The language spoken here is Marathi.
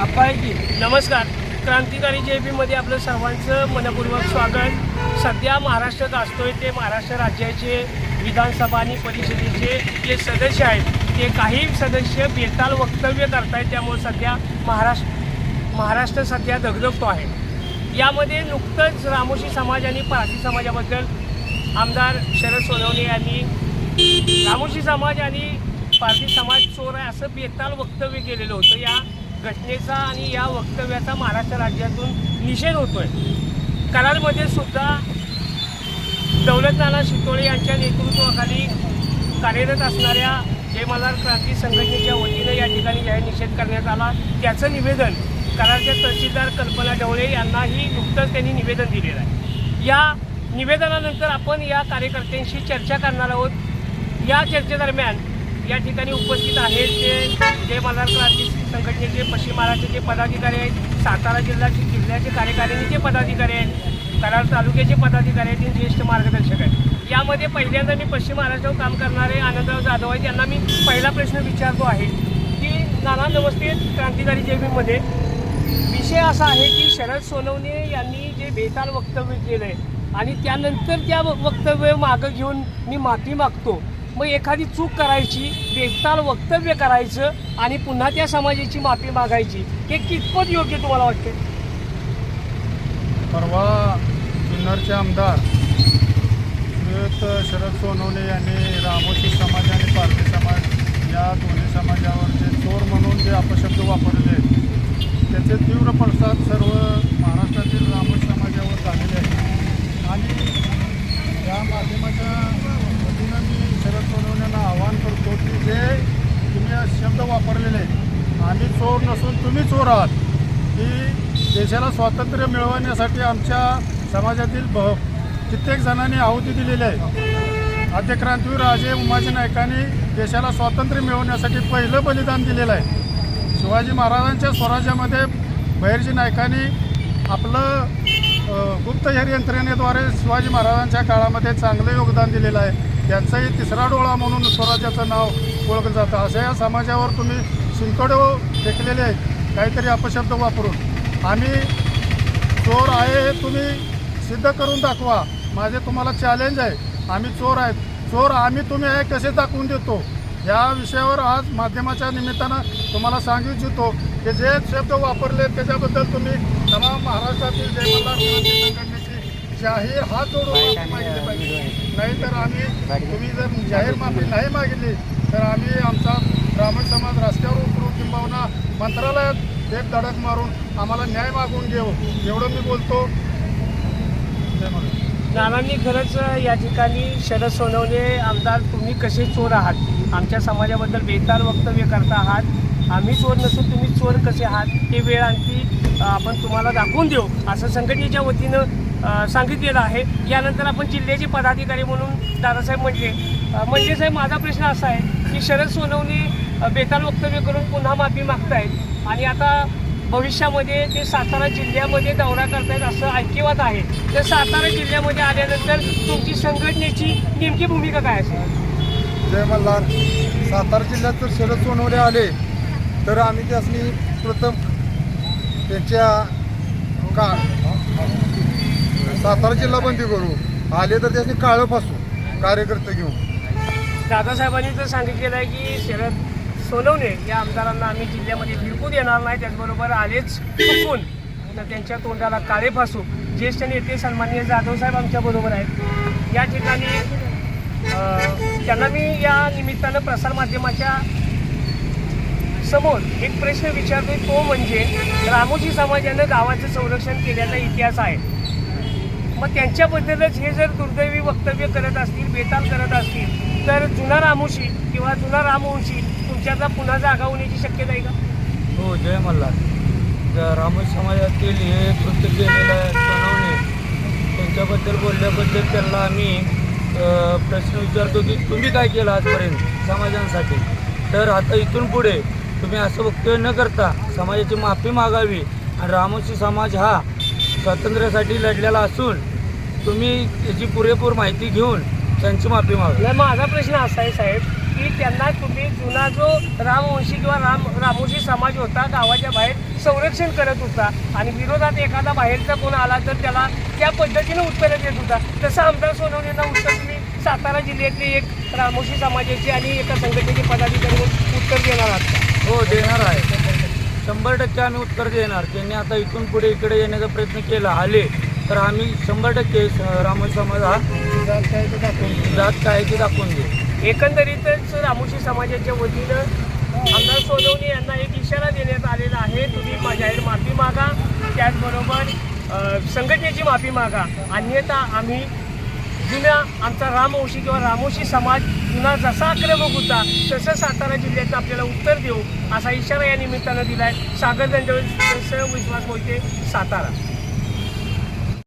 अप्पाजी नमस्कार. क्रांतिकारी जे मध्ये आपलं सर्वांचं मनपूर्वक स्वागत. सध्या महाराष्ट्र असतोय ते महाराष्ट्र राज्याचे विधानसभा आणि परिषदेचे जे सदस्य आहेत ते काही सदस्य बेताल वक्तव्य करतायत. त्यामुळे सध्या महाराष्ट्र महाराष्ट्र सध्या दगदगतो आहे. यामध्ये नुकतंच रामोशी समाज आणि पारसी समाजाबद्दल आमदार शरद सोनवणे यांनी रामोशी समाज आणि पारसी समाज चोर आहे असं बेताल वक्तव्य केलेलं होतं. या घटनेचा आणि या वक्तव्याचा महाराष्ट्र राज्यातून निषेध होतोय. कराडमध्ये सुद्धा दौलत नाना शितोळे यांच्या नेतृत्वाखाली कार्यरत असणाऱ्या जय मल्हार क्रांती संघटनेच्या वतीनं या ठिकाणी जाहीर निषेध करण्यात आला. त्याचं निवेदन कराडच्या तहसीलदार कल्पना ढवळे यांनाही नुकतंच त्यांनी निवेदन दिलेलं आहे. या निवेदनानंतर आपण या कार्यकर्त्यांशी चर्चा करणार आहोत. या चर्चेदरम्यान या ठिकाणी उपस्थित आहेत ते जय मल्हार क्रांती संघटनेचे पश्चिम महाराष्ट्राचे पदाधिकारी आहेत सातारा जिल्ह्याचे जिल्ह्याचे कार्यकारिणीचे पदाधिकारी आहेत कराड तालुक्याचे पदाधिकारी आहेत आणि ज्येष्ठ मार्गदर्शक आहेत. यामध्ये पहिल्यांदा मी पश्चिम महाराष्ट्रावर काम करणारे आनंदराव जाधव आहेत यांना मी पहिला प्रश्न विचारतो आहे की नाना नमस्ते क्रांतिकारी जयभीममध्ये विषय असा आहे की शरद सोनवणे यांनी जे बेताल वक्तव्य केलं आहे आणि त्यानंतर त्या व- वक्तव्य मागं घेऊन मी माफी मागतो. मग एखादी चूक करायची बेताल वक्तव्य करायचं आणि पुन्हा त्या समाजाची माफी मागायची हे कितपत योग्य तुम्हाला वाटते परवा जुन्नरचे आमदार श्रीयुत शरद सोनवणे यांनी रामोशी समाज आणि पारसी समाज या दोन्ही समाजावर जे चोर म्हणून जे अपशब्द वापरले त्याचे तीव्र पडसाद सर्व महाराष्ट्रातील रामोशी समाजावर झालेले आहेत आणि या माध्यमाच्या वतीनं मी शरद सोनवण्याला आवाहन करतो की जे तुम्ही हे शब्द वापरलेले आहेत आम्ही चोर तुम्ही चोर आहात की देशाला स्वातंत्र्य मिळवण्यासाठी आमच्या समाजातील ब कित्येक जणांनी आहुती दिलेली आहे. आद्य क्रांतीवीर राजे उमाजी नायकांनी देशाला स्वातंत्र्य मिळवण्यासाठी पहिलं बलिदान दिलेलं आहे. शिवाजी महाराजांच्या स्वराज्यामध्ये बहिर्जी नायकांनी आपलं गुप्तहेर यंत्रणेद्वारे शिवाजी महाराजांच्या काळामध्ये चांगलं योगदान दिलेलं आहे. त्यांचंही तिसरा डोळा म्हणून स्वराज्याचं नाव ओळखलं जातं. अशा या समाजावर तुम्ही शिंतोडे फेकलेले आहेत. काहीतरी अपशब्द वापरून. आम्ही चोर आहे हे तुम्ही सिद्ध करून दाखवा. माझे तुम्हाला चॅलेंज आहे. आम्ही चोर आहेत. चोर आम्ही तुम्ही आहे कसे दाखवून देतो? या विषयावर आज माध्यमाच्या निमित्तानं तुम्हाला सांगू इच्छितो की जे शब्द वापरले त्याच्याबद्दल तुम्ही तमाम महाराष्ट्रातील जय संघटनेची जाहीर हात जोडून मागितली पाहिजे. नाहीतर आम्ही तुम्ही जर जाहीर माफी नाही मागितली तर आम्ही आमचा ब्राह्मण समाज रस्त्यावर भावना मंत्रालयात एक धडक मारून आम्हाला न्याय मागून घेऊ. एवढं मी बोलतो. नानांनी खरंच या ठिकाणी शरद सोनवणे आमदार तुम्ही कसे चोर आहात? आमच्या समाजाबद्दल बेकार वक्तव्य करता आहात. आम्ही चोर नसून तुम्ही चोर कसे आहात? हे वेळ आणखी आपण तुम्हाला दाखवून देऊ असं संघटनेच्या वतीनं सांगितलेलं आहे. यानंतर आपण जिल्ह्याचे पदाधिकारी म्हणून दादासाहेब म्हणजे म्हणजे साहेब माझा प्रश्न असा आहे की शरद सोनवणे बेताल वक्तव्य करून पुन्हा माफी मागतायत. आणि आता भविष्यामध्ये ते सातारा जिल्ह्यामध्ये दौरा करतायत असं ऐकिवात आहे. तर सातारा जिल्ह्यामध्ये आल्यानंतर तुमची संघटनेची नेमकी भूमिका काय असेल? जय मल्हार. सातारा जिल्ह्यात जर शरद सोनवणे आले तर आम्ही त्यासनी प्रथम त्यांच्या का सातारा जिल्हा बंदी करू. आले तर त्यासनी काळं फासू कार्यकर्ते घेऊन. दादासाहेबांनी तर सांगितलेलं आहे की शरद सोनवणे या आमदारांना आम्ही जिल्ह्यामध्ये फिरकू देणार नाही त्याचबरोबर आलेच चुकून. तर त्यांच्या तोंडाला काळे फासू. ज्येष्ठ नेते सन्माननीय जाधव साहेब आमच्या बरोबर आहेत. या ठिकाणी त्यांना मी या निमित्तानं प्रसारमाध्यमाच्या समोर एक प्रश्न विचारतोय. तो म्हणजे रामोजी समाजानं गावाचं संरक्षण केल्याचा इतिहास आहे. मग त्यांच्याबद्दलच हे जर दुर्दैवी वक्तव्य करत असतील बेताल करत असतील तर जुना रामोशी किंवा जुना रामवंशी तुमच्यातला पुन्हा जागा होण्याची शक्यता आहे का? हो जय मल्हार. ज- समाजातील हे कृत्य केलेलं सोनवणे त्यांच्याबद्दल बोलल्याबद्दल त्यांना आम्ही प्रश्न विचारतो की तुम्ही काय केलं आजपर्यंत समाजांसाठी? तर आता इथून पुढे तुम्ही असं वक्तव्य न करता समाजाची माफी मागावी आणि रामोशी समाज हा स्वातंत्र्यासाठी लढलेला असून तुम्ही त्याची पुरेपूर माहिती घेऊन त्यांची माफी नाही माझा प्रश्न असा आहे साहेब की त्यांना तुम्ही जुना जो रामवंशी किंवा राम रामोशी समाज होता गावाच्या बाहेर संरक्षण करत होता आणि विरोधात एखादा बाहेरचा कोण आला तर त्याला त्या पद्धतीने उत्तरं देत होता. तसं आमदार सोनवणेंना उत्तर तुम्ही सातारा जिल्ह्यातले एक रामोशी समाजाचे आणि एका संघटनेचे पदाधिकारी उत्तर देणार आहात? हो देणार आहे. शंभर टक्के आम्ही उत्तर देणार. त्यांनी आता इथून पुढे इकडे येण्याचा प्रयत्न केला आले तर आम्ही शंभर टक्के रामोशी समाज हा जात काय ते दाखवून देऊ. एकंदरीतच रामोशी समाजाच्या वतीनं आमदार सोनवणे यांना एक इशारा देण्यात आलेला आहे. तुम्ही मा- जाहीर माफी मागा. त्याचबरोबर संघटनेची माफी मागा. अन्यथा आम्ही जुन्या आमचा रामवंशी किंवा रामोशी समाज जुना जसा आक्रमक होता तसं सातारा जिल्ह्याचं आपल्याला उत्तर देऊ असा इशारा या निमित्तानं दिला आहे सागर दंडवत विश्वास मोहिते सातारा.